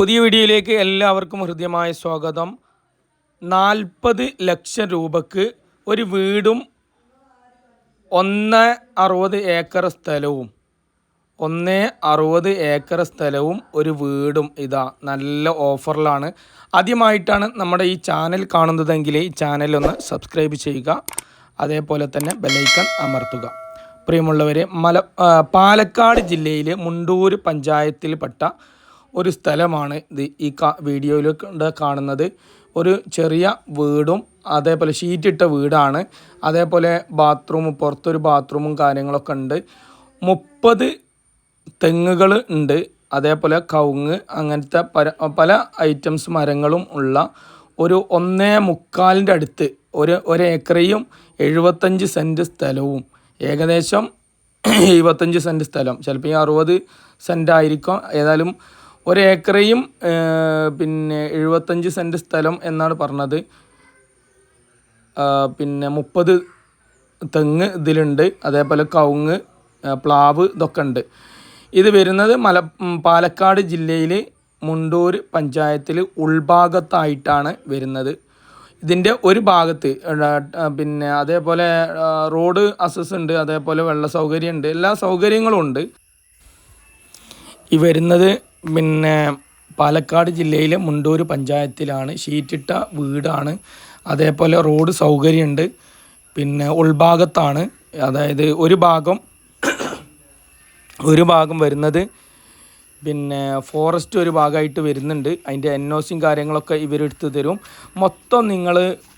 പുതിയ വീഡിയോയിലേക്ക് എല്ലാവർക്കും ഹൃദ്യമായ സ്വാഗതം. നാൽപ്പത് ലക്ഷം രൂപക്ക് ഒരു വീടും ഒന്ന് അറുപത് ഏക്കർ സ്ഥലവും ഒന്ന് അറുപത് ഏക്കർ സ്ഥലവും ഒരു വീടും ഇതാ നല്ല ഓഫറിലാണ്. ആദ്യമായിട്ടാണ് നമ്മുടെ ഈ ചാനൽ കാണുന്നതെങ്കിൽ ഈ ചാനൽ ഒന്ന് സബ്സ്ക്രൈബ് ചെയ്യുക അതേപോലെ തന്നെ ബെലൈക്കൺ അമർത്തുക. പ്രിയമുള്ളവരെ മല പാലക്കാട് ജില്ലയിലെ മുണ്ടൂർ പഞ്ചായത്തിൽപ്പെട്ട ഒരു സ്ഥലമാണ് ഇത് ഈ കാ വീഡിയോയിൽ കാണുന്നത്. ഒരു ചെറിയ വീടും അതേപോലെ ഷീറ്റിട്ട വീടാണ്. അതേപോലെ ബാത്റൂം പുറത്തൊരു ബാത്റൂമും കാര്യങ്ങളൊക്കെ ഉണ്ട്. മുപ്പത് തെങ്ങുകൾ ഉണ്ട്. അതേപോലെ കവുങ്ങ് അങ്ങനത്തെ പല പല ഐറ്റംസ് മരങ്ങളും ഉള്ള ഒരു ഒന്നേ മുക്കാലിന്റെ അടുത്ത് ഒരു ഒരേക്കറയും എഴുപത്തഞ്ച് സെന്റ് സ്ഥലവും. ഏകദേശം എഴുപത്തഞ്ച് സെന്റ് സ്ഥലം. ചിലപ്പോൾ ഈ അറുപത് സെന്റ് ആയിരിക്കും. ഏതായാലും ഒരേക്കറയും പിന്നെ എഴുപത്തഞ്ച് സെന്റ് സ്ഥലം എന്നാണ് പറഞ്ഞത്. പിന്നെ മുപ്പത് തെങ്ങ് ഇതിലുണ്ട്. അതേപോലെ കവുങ്ങ് പ്ലാവ് ഇതൊക്കെ ഉണ്ട്. ഇത് വരുന്നത് മല പാലക്കാട് ജില്ലയിൽ മുണ്ടൂർ പഞ്ചായത്തിൽ ഉൾഭാഗത്തായിട്ടാണ് വരുന്നത്. ഇതിന്റെ ഒരു ഭാഗത്ത് പിന്നെ അതേപോലെ റോഡ് അസസ് ഉണ്ട് അതേപോലെ വെള്ള സൗകര്യം ഉണ്ട് എല്ലാ സൗകര്യങ്ങളും ഉണ്ട്. ഈ വരുന്നത് പിന്നെ പാലക്കാട് ജില്ലയിലെ മുണ്ടൂർ പഞ്ചായത്തിലാണ് ഷീറ്റിട്ട വീടാണ്. അതേപോലെ റോഡ് സൗകര്യമുണ്ട്. പിന്നെ ഉൾഭാഗത്താണ്. അതായത് ഒരു ഭാഗം ഒരു ഭാഗം വരുന്നത്. പിന്നെ ഫോറസ്റ്റ് ഒരു ഭാഗമായിട്ട് വരുന്നുണ്ട്. അതിന്റെ എൻ ഒ സിയും കാര്യങ്ങളൊക്കെ ഇവരെടുത്ത് തരും. മൊത്തം നിങ്ങൾ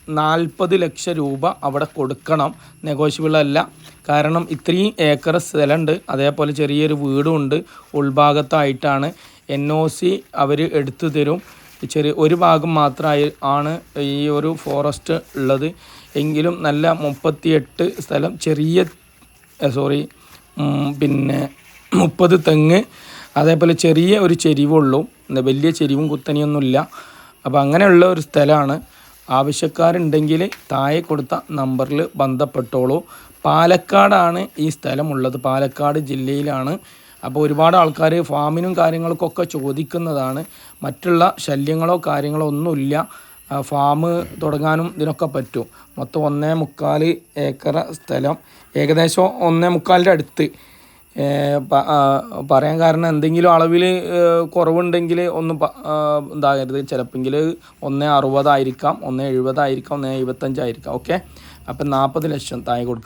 നാൽപ്പത് ലക്ഷം രൂപ അവിടെ കൊടുക്കണം. നെഗോഷ്യബിൾ അല്ല. കാരണം ഇത്രയും ഏക്കർ സ്ഥലമുണ്ട്. അതേപോലെ ചെറിയൊരു വീടും ഉണ്ട് ഉൾഭാഗത്തായിട്ടാണ്. എൻ ഒ സി അവർ എടുത്തു തരും. ചെറിയ ഒരു ഭാഗം മാത്രമായി ആണ് ഈ ഒരു ഫോറസ്റ്റ് ഉള്ളത്. എങ്കിലും നല്ല മുപ്പത്തിയെട്ട് സ്ഥലം ചെറിയ സോറി പിന്നെ മുപ്പത് തെങ്ങ് അതേപോലെ ചെറിയ ഒരു ചെരിവുള്ളൂ. വലിയ ചെരിവും കുത്തനെയൊന്നുമില്ല. അപ്പോൾ അങ്ങനെയുള്ള ഒരു സ്ഥലമാണ് ആവശ്യക്കാരുണ്ടെങ്കിൽ താഴെ കൊടുത്ത നമ്പറിൽ ബന്ധപ്പെട്ടോളൂ. പാലക്കാടാണ് ഈ സ്ഥലമുള്ളത്. പാലക്കാട് ജില്ലയിലാണ് അപ്പോൾ ഒരുപാട് ആൾക്കാർ ഫാമിനും കാര്യങ്ങൾക്കൊക്കെ ചോദിക്കുന്നതാണ്. മറ്റുള്ള ശല്യങ്ങളോ കാര്യങ്ങളോ ഒന്നുമില്ല. ഫാം തുടങ്ങാനും ഇതിനൊക്കെ പറ്റും. മൊത്തം ഒന്നേ മുക്കാൽ ഏക്കർ സ്ഥലം. ഏകദേശം ഒന്നേ മുക്കാലിന്റെ അടുത്ത്. പറയാൻ കാരണം എന്തെങ്കിലും അളവിൽ കുറവുണ്ടെങ്കിൽ ഒന്ന് ഇതാകരുത്. ചിലപ്പെങ്കിൽ ഒന്ന് അറുപതായിരിക്കാം ഒന്ന് എഴുപതായിരിക്കാം ഒന്ന് എഴുപത്തഞ്ചായിരിക്കാം. ഓക്കെ? അപ്പം നാൽപ്പത് ലക്ഷം താഴെ കൊടുക്കുക